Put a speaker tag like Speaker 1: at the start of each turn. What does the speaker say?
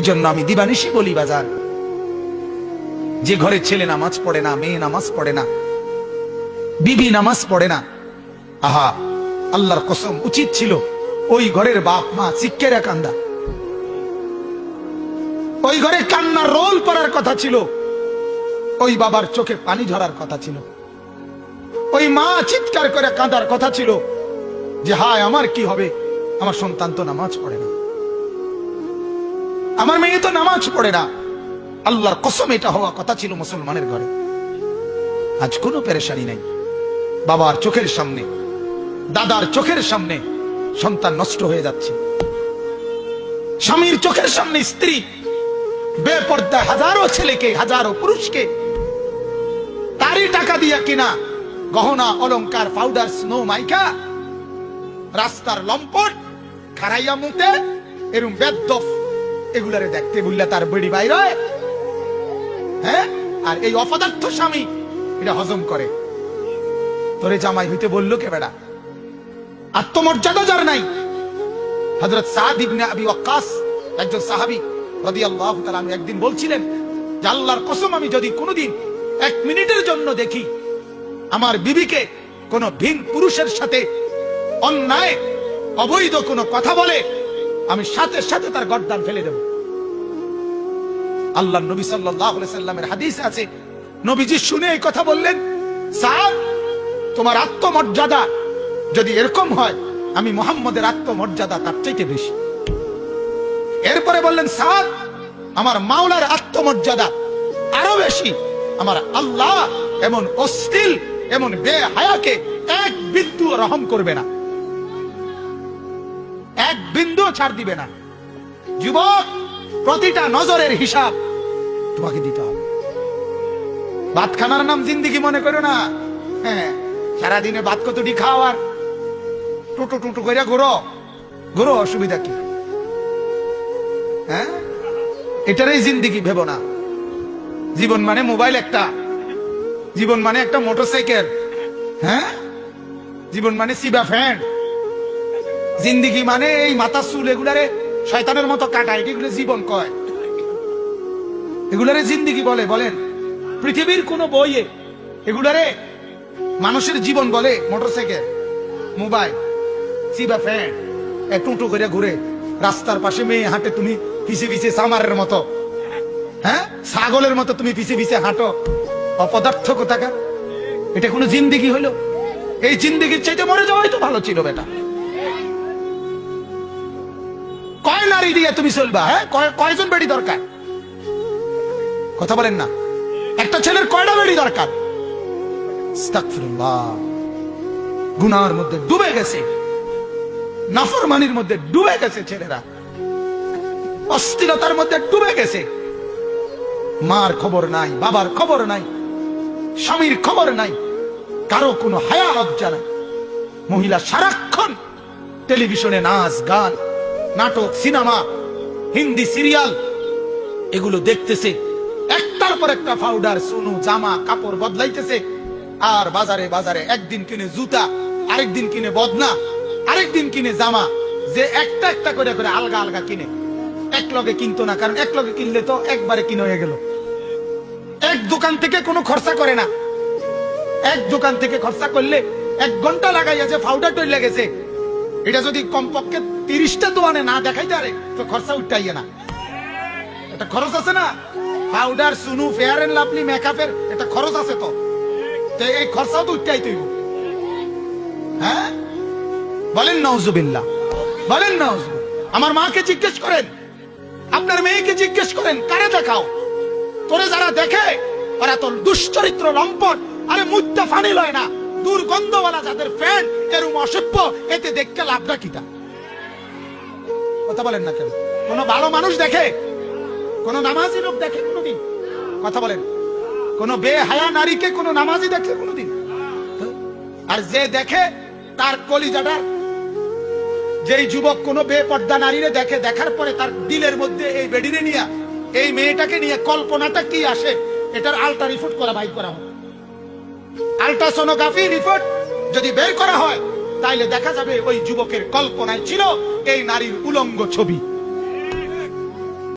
Speaker 1: এজন্য আমি দিবানিশি বলি, বাজার। যে ঘরে ছেলে নামাজ পড়ে না, মেয়ে নামাজ পড়ে না, বিবি নামাজ পড়ে না, আহা, আল্লাহর কসম, উচিত ছিল ওই ঘরের বাপ মা চিক্কেরা কান্দা। ওই ঘরে কান্নার রোল পড়ার কথা ছিল, ওই বাবার চোখে পানি ঝরার কথা ছিল, ওই মা চিৎকার করে কাঁদার কথা ছিল যে, হায়, আমার কি হবে? আমার সন্তান তো নামাজ পড়ে না। আমার মেয়ে তো নামাজ পড়ে না। আল্লাহর কসম, এটা হওয়া কথা ছিল মুসলমানের ঘরে। আজ কোনো পেরেশানি নেই। বাবার চোখের সামনে, দাদার চোখের সামনে সন্তান নষ্ট হয়ে যাচ্ছে। স্বামীর চোখের সামনে স্ত্রী বেপর্দা হাজারো ছেলেকে, হাজারো পুরুষকে, তারই টাকা দিয়া কিনা গহনা, অলংকার, পাউডার স্নো মাইকা, রাস্তার লম্পট খারাইয়া মুতে, এরম বেদ্দফ এগুলারে দেখতে বললে তার বেড়ি বাইর হ্যাঁ। আর এই অপদার্থ স্বামী, এটা হজম করে। তোরে জামাই হইতে বলল কে বেড়া? আত্মমর্যাদা যার নাই। হযরত সাদ ইবনে একজন সাহাবী রাদিয়াল্লাহু তাআলা একদিন বলছিলেন যে কসম আমি যদি কোনোদিন এক মিনিটের জন্য দেখি আমার বিবিকে কোন ভিন পুরুষের সাথে অন্যায়, অবৈধ কোনো কথা বলে, আমি সাথে সাথে তার গর্দান ফেলে দেব। আল্লাহ নবী আলাইহি সাল্লামের হাদিসে আছে। নবীজি শুনে এই কথা বললেন সাদ তোমার আত্মমর্যাদা যদি এরকম হয়, আমি মোহাম্মদের আত্মমর্যাদা তার চাইতে বেশি। এরপরে বললেন সাদ আমার মাওলার আত্মমর্যাদা আরও বেশি। আমার আল্লাহ এমন অশ্লীল, এমন বেহায়াকে এক বিন্দু রহম করবে না। এক বিন্দু ছাড় দিবে না। যুবক, প্রতিটা নজরের হিসাব তোমাকে দিতে হবে। ভাত খানার নাম জিন্দিগি মনে করো না? হ্যাঁ সারাদিনে ভাত কতটি খাও আর টুটু টুটু করে ঘুরো। ঘুরো, অসুবিধা কি? হ্যাঁ? এটারই জিন্দিগি ভেবো না। জীবন মানে মোবাইল একটা। জীবন মানে একটা মোটরসাইকেল। হ্যাঁ? জীবন মানে সিবা ফ্যান। জিন্দিগি মানে এই মাথা চুল এগুলারে শয়তানের মতো কাটায়, এগুলো জীবন কয়। এগুলারে জিন্দিগি বলে, বলেন। পৃথিবীর কোন বইয়ে এগুলারে মানুষের জীবন বলে, মোটরসাইকেল, মোবাইল সিবা ফ্যান টুটু করে ঘুরে, রাস্তার পাশে মেয়ে হাঁটে, তুমি পিছে পিছে সামারের মতো। হ্যাঁ? ছাগলের মতো তুমি পিছে পিছে হাঁটো। অপদার্থ কোথাকার এটা কোনো জিন্দিগি হলো এই জিন্দিগির চাইতে মরে যাওয়াই তো ভালো ছিল, বেটা। কয় নারী দিয়ে তুমি চলবা হ্যাঁ? কয়- কয়জন বেড়ি দরকার? কথা বলেন না। একটা ছেলের কয়টা বেড়ি দরকার? গুনার মধ্যে ডুবে গেছে। নাফরমানির মধ্যে ডুবে গেছে ছেলেরা। অস্থিরতার মধ্যে ডুবে গেছে। মার খবর নাই, বাবার খবর নাই, স্বামীর খবর নাই, কারও কোনো হায়া লজ্জা নাই। মহিলা সারাক্ষণ টেলিভিশনে নাচ, গান, নাটক, সিনেমা, হিন্দি সিরিয়াল, এগুলো দেখতেছে। পর একটা পাউডার সুনু, জামা, কাপড় বদলাইতেছে। আর বাজারে বাজারে একদিন কিনে জুতা, আরেকদিন কিনে বদনা, আরেকদিন কিনে জামা। যে একটা একটা করে করে আলগা আলগা কিনে। এক লগে কিনতো না, কারণ এক লগে কিনলে তো একবারে কিনে হয়ে গেল। এক দোকান থেকে কোনো খরচা করে না। এক দোকান থেকে খরচা করলে এক ঘণ্টা লাগাইয়া যে পাউডার তৈরি গেছে। এটা যদি কমপক্ষে তিরিশটা দোকানে না দেখাইতে পারে, তো খরচা উঠাইয়া না। এটা খরচ আছে না? পাউডার সুনু ফেয়ার এন্ড লাভলি মেকআপের এটা খরচ আছে তো। এই খরচাও তো উঠাই তৈব হ্যাঁ? বলেন নওজুবিল্লাহ বলেন নওজু আমার মাকে জিজ্ঞেস করেন। আপনার মেয়েকে জিজ্ঞেস করেন, কারে দেখাও? তোরে যারা দেখে, ওরা তো দুশ্চরিত্র লম্পট। আরে মুদ্দা ফানি লয় না। দুর্গন্ধওয়ালা যাদের ফ্যান এরম অসভ্য, এতে দেখতে লাভটা কিটা? কথা বলেন না কেন? কোন ভালো মানুষ দেখে কোন নামাজি লোক দেখে কোনোদিন? কথা বলেন। কোন বেহায়া নারীকে কোন নামাজি দেখে কোনোদিন? আর যে দেখে, তার কলিজাটার যেই যুবক কোন বেপর্দা নারীরে দেখে, দেখার পরে তার দিলের মধ্যে এই বেডিরে নিয়ে, এই মেয়েটাকে নিয়ে কল্পনাটা কি আসে? এটার আলট্রা রিপোর্ট করা বাইর করা হয় আলট্রাসোনোগ্রাফি রিপোর্ট যদি বের করা হয়, তাইলে দেখা যাবে ওই যুবকের কল্পনায় ছিল এই নারীর উলঙ্গ ছবি।